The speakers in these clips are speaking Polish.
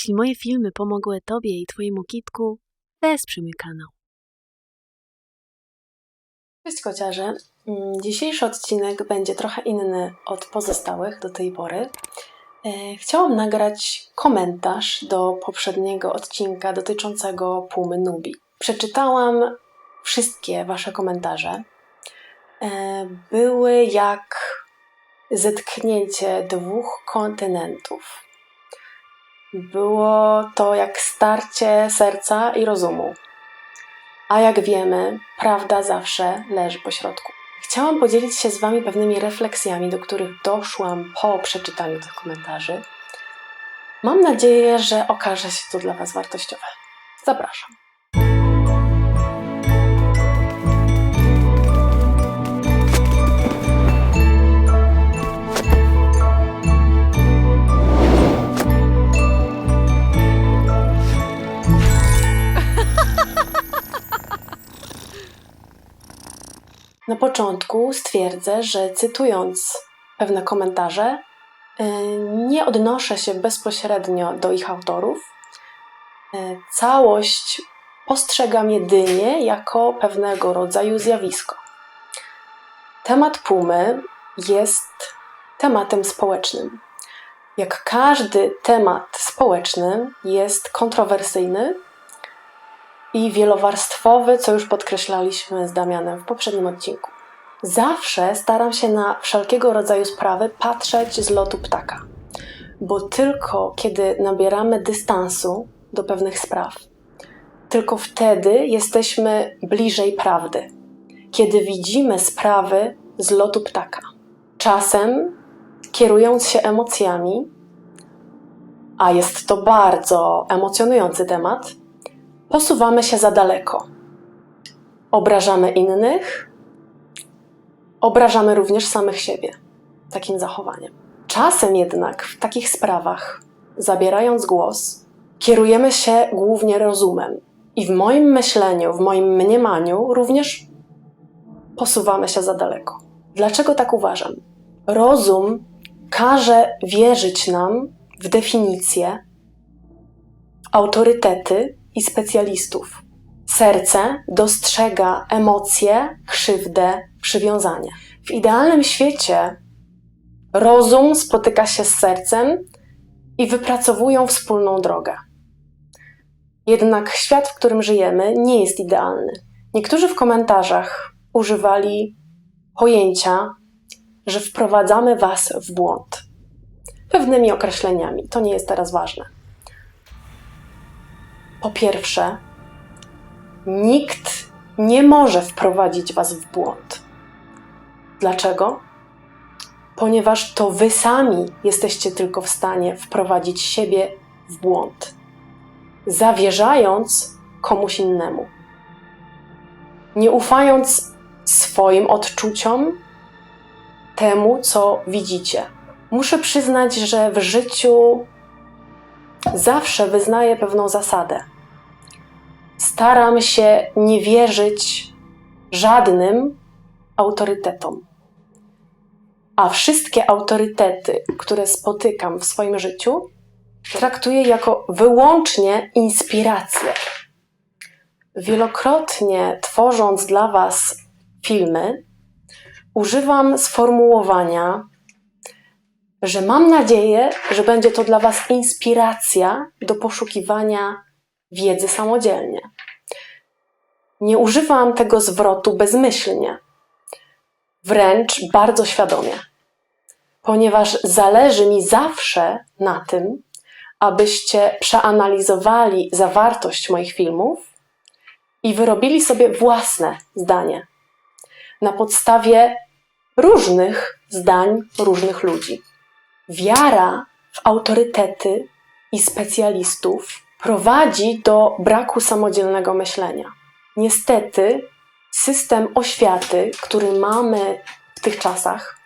Jeśli moje filmy pomogły Tobie i Twojemu kitku, wesprzyj mój kanał. Cześć kociarze. Mm, Dzisiejszy odcinek będzie trochę inny od pozostałych do tej pory. E, Chciałam nagrać komentarz do poprzedniego odcinka dotyczącego Pumy Nubi. Przeczytałam wszystkie Wasze komentarze. E, Były jak zetknięcie dwóch kontynentów. Było to jak starcie serca i rozumu. A jak wiemy, prawda zawsze leży po środku. Chciałam podzielić się z Wami pewnymi refleksjami, do których doszłam po przeczytaniu tych komentarzy. Mam nadzieję, że okaże się to dla Was wartościowe. Zapraszam. Na początku stwierdzę, że cytując pewne komentarze, y, nie odnoszę się bezpośrednio do ich autorów. Y, Całość postrzegam jedynie jako pewnego rodzaju zjawisko. Temat pumy jest tematem społecznym. Jak każdy temat społeczny, jest kontrowersyjny i wielowarstwowy, co już podkreślaliśmy z Damianem w poprzednim odcinku. Zawsze staram się na wszelkiego rodzaju sprawy patrzeć z lotu ptaka, bo tylko kiedy nabieramy dystansu do pewnych spraw, tylko wtedy jesteśmy bliżej prawdy. Kiedy widzimy sprawy z lotu ptaka. Czasem, kierując się emocjami, a jest to bardzo emocjonujący temat, posuwamy się za daleko. Obrażamy innych, obrażamy również samych siebie takim zachowaniem. Czasem jednak w takich sprawach, zabierając głos, kierujemy się głównie rozumem. I w moim myśleniu, w moim mniemaniu również posuwamy się za daleko. Dlaczego tak uważam? Rozum każe wierzyć nam w definicje, autorytety i specjalistów. Serce dostrzega emocje, krzywdę, przywiązanie. W idealnym świecie rozum spotyka się z sercem i wypracowują wspólną drogę. Jednak świat, w którym żyjemy, nie jest idealny. Niektórzy w komentarzach używali pojęcia, że wprowadzamy Was w błąd. Pewnymi określeniami, to nie jest teraz ważne. Po pierwsze, nikt nie może wprowadzić Was w błąd. Dlaczego? Ponieważ to Wy sami jesteście tylko w stanie wprowadzić siebie w błąd, zawierzając komuś innemu. Nie ufając swoim odczuciom, temu, co widzicie. Muszę przyznać, że w życiu zawsze wyznaję pewną zasadę. Staram się nie wierzyć żadnym autorytetom. A wszystkie autorytety, które spotykam w swoim życiu, traktuję jako wyłącznie inspirację. Wielokrotnie tworząc dla Was filmy, używam sformułowania, że mam nadzieję, że będzie to dla Was inspiracja do poszukiwania wiedzy samodzielnie. Nie używam tego zwrotu bezmyślnie, wręcz bardzo świadomie, ponieważ zależy mi zawsze na tym, abyście przeanalizowali zawartość moich filmów i wyrobili sobie własne zdanie na podstawie różnych zdań różnych ludzi. Wiara w autorytety i specjalistów prowadzi do braku samodzielnego myślenia. Niestety, system oświaty, który mamy w tych czasach,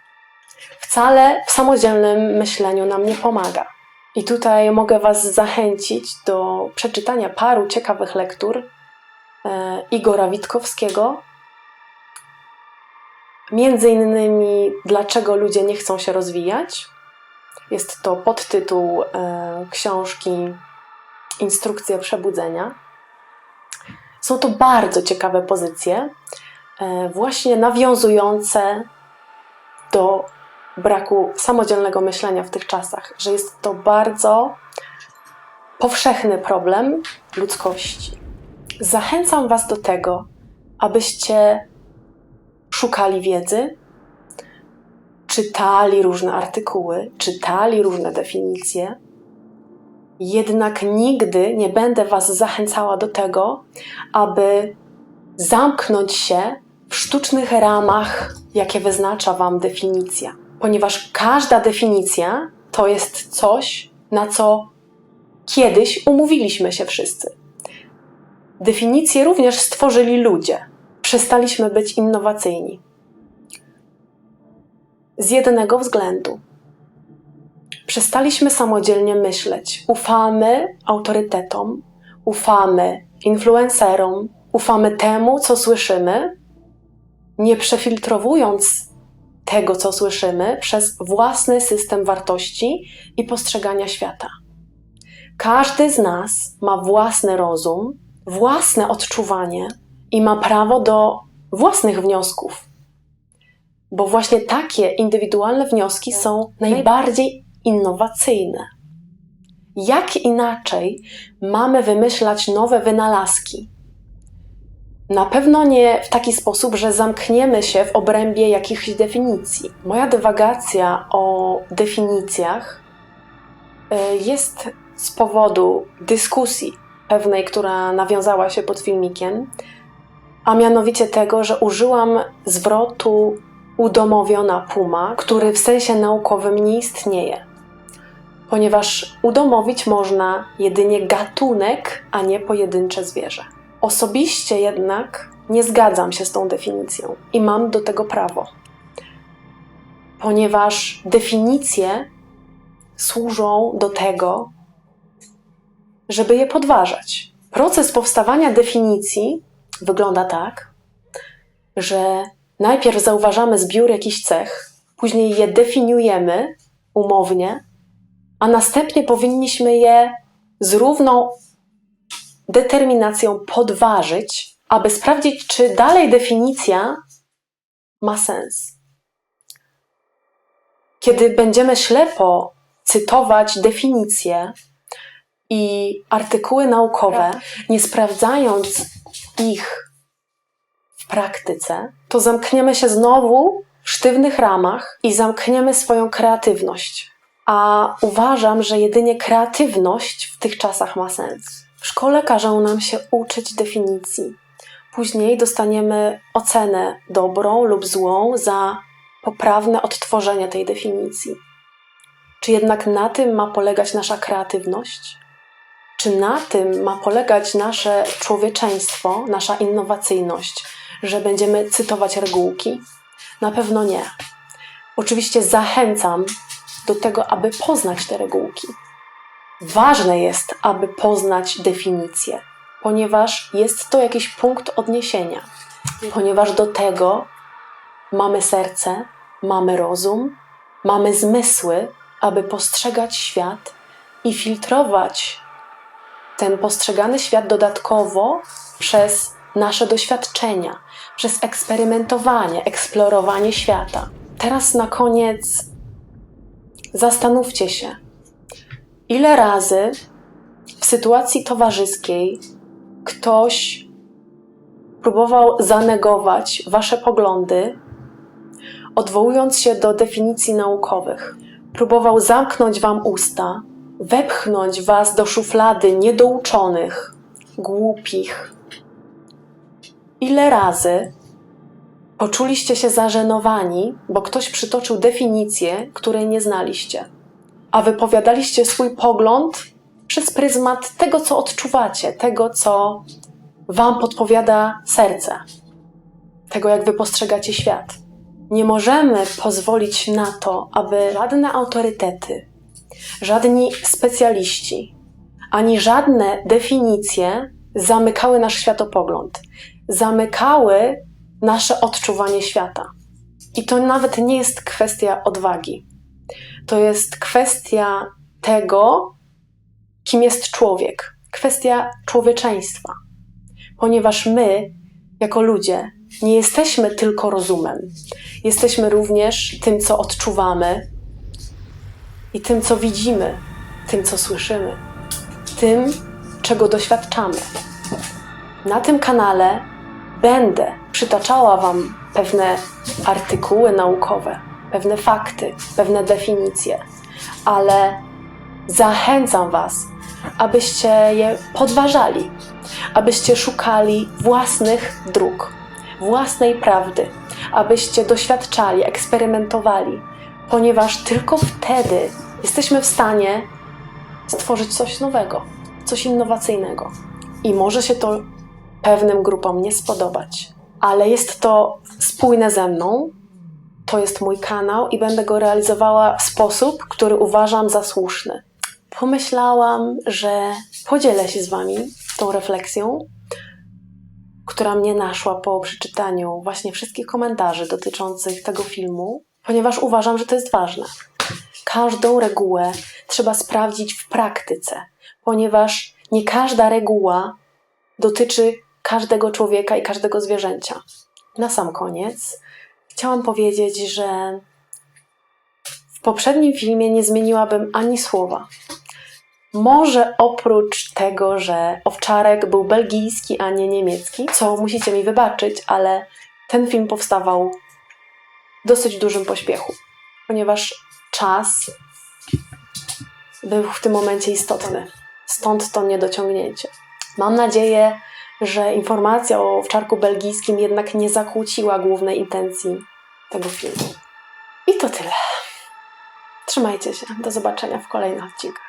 wcale w samodzielnym myśleniu nam nie pomaga. I tutaj mogę Was zachęcić do przeczytania paru ciekawych lektur e, Igora Witkowskiego, Między innymi, dlaczego ludzie nie chcą się rozwijać. Jest to podtytuł e, książki instrukcję przebudzenia. Są to bardzo ciekawe pozycje, e, właśnie nawiązujące do braku samodzielnego myślenia w tych czasach, że jest to bardzo powszechny problem ludzkości. Zachęcam Was do tego, abyście szukali wiedzy, czytali różne artykuły, czytali różne definicje. Jednak nigdy nie będę Was zachęcała do tego, aby zamknąć się w sztucznych ramach, jakie wyznacza Wam definicja, ponieważ każda definicja to jest coś, na co kiedyś umówiliśmy się wszyscy. Definicje również stworzyli ludzie. Przestaliśmy być innowacyjni. Z jednego względu. Przestaliśmy samodzielnie myśleć. Ufamy autorytetom, ufamy influencerom, ufamy temu, co słyszymy, nie przefiltrowując tego, co słyszymy, przez własny system wartości i postrzegania świata. Każdy z nas ma własny rozum, własne odczuwanie i ma prawo do własnych wniosków. Bo właśnie takie indywidualne wnioski są najbardziej innowacyjne. Jak inaczej mamy wymyślać nowe wynalazki? Na pewno nie w taki sposób, że zamkniemy się w obrębie jakichś definicji. Moja dywagacja o definicjach y, jest z powodu dyskusji pewnej, która nawiązała się pod filmikiem, a mianowicie tego, że użyłam zwrotu udomowiona puma, który w sensie naukowym nie istnieje, ponieważ udomowić można jedynie gatunek, a nie pojedyncze zwierzę. Osobiście jednak nie zgadzam się z tą definicją i mam do tego prawo, ponieważ definicje służą do tego, żeby je podważać. Proces powstawania definicji wygląda tak, że najpierw zauważamy zbiór jakichś cech, później je definiujemy umownie, a następnie powinniśmy je z równą determinacją podważyć, aby sprawdzić, czy dalej definicja ma sens. Kiedy będziemy ślepo cytować definicje, i artykuły naukowe, nie sprawdzając ich w praktyce, to zamkniemy się znowu w sztywnych ramach i zamkniemy swoją kreatywność. A uważam, że jedynie kreatywność w tych czasach ma sens. W szkole każą nam się uczyć definicji. Później dostaniemy ocenę dobrą lub złą za poprawne odtworzenie tej definicji. Czy jednak na tym ma polegać nasza kreatywność? Czy na tym ma polegać nasze człowieczeństwo, nasza innowacyjność, że będziemy cytować regułki? Na pewno nie. Oczywiście zachęcam do tego, aby poznać te regułki. Ważne jest, aby poznać definicję, ponieważ jest to jakiś punkt odniesienia, ponieważ do tego mamy serce, mamy rozum, mamy zmysły, aby postrzegać świat i filtrować ten postrzegany świat dodatkowo przez nasze doświadczenia, przez eksperymentowanie, eksplorowanie świata. Teraz na koniec zastanówcie się, ile razy w sytuacji towarzyskiej ktoś próbował zanegować Wasze poglądy, odwołując się do definicji naukowych. Próbował zamknąć Wam usta, wepchnąć was do szuflady niedouczonych, głupich. Ile razy poczuliście się zażenowani, bo ktoś przytoczył definicję, której nie znaliście, a wypowiadaliście swój pogląd przez pryzmat tego, co odczuwacie, tego, co wam podpowiada serce, tego, jak wy postrzegacie świat. Nie możemy pozwolić na to, aby żadne autorytety, żadni specjaliści, ani żadne definicje zamykały nasz światopogląd, zamykały nasze odczuwanie świata. I to nawet nie jest kwestia odwagi. To jest kwestia tego, kim jest człowiek. kwestia człowieczeństwa, ponieważ my, jako ludzie, nie jesteśmy tylko rozumem. Jesteśmy również tym, co odczuwamy i tym, co widzimy, tym, co słyszymy, tym, czego doświadczamy. Na tym kanale będę przytaczała Wam pewne artykuły naukowe, pewne fakty, pewne definicje, ale zachęcam Was, abyście je podważali, abyście szukali własnych dróg, własnej prawdy, abyście doświadczali, eksperymentowali, ponieważ tylko wtedy jesteśmy w stanie stworzyć coś nowego, coś innowacyjnego. I może się to pewnym grupom nie spodobać, ale jest to spójne ze mną. To jest mój kanał i będę go realizowała w sposób, który uważam za słuszny. Pomyślałam, że podzielę się z Wami tą refleksją, która mnie naszła po przeczytaniu właśnie wszystkich komentarzy dotyczących tego filmu, ponieważ uważam, że to jest ważne. Każdą regułę trzeba sprawdzić w praktyce, ponieważ nie każda reguła dotyczy każdego człowieka i każdego zwierzęcia. Na sam koniec chciałam powiedzieć, że w poprzednim filmie nie zmieniłabym ani słowa. Może oprócz tego, że owczarek był belgijski, a nie niemiecki, co musicie mi wybaczyć, ale ten film powstawał w dosyć dużym pośpiechu, ponieważ czas był w tym momencie istotny. Stąd to niedociągnięcie. Mam nadzieję, że informacja o owczarku belgijskim jednak nie zakłóciła głównej intencji tego filmu. I to tyle. Trzymajcie się. Do zobaczenia w kolejnych odcinkach.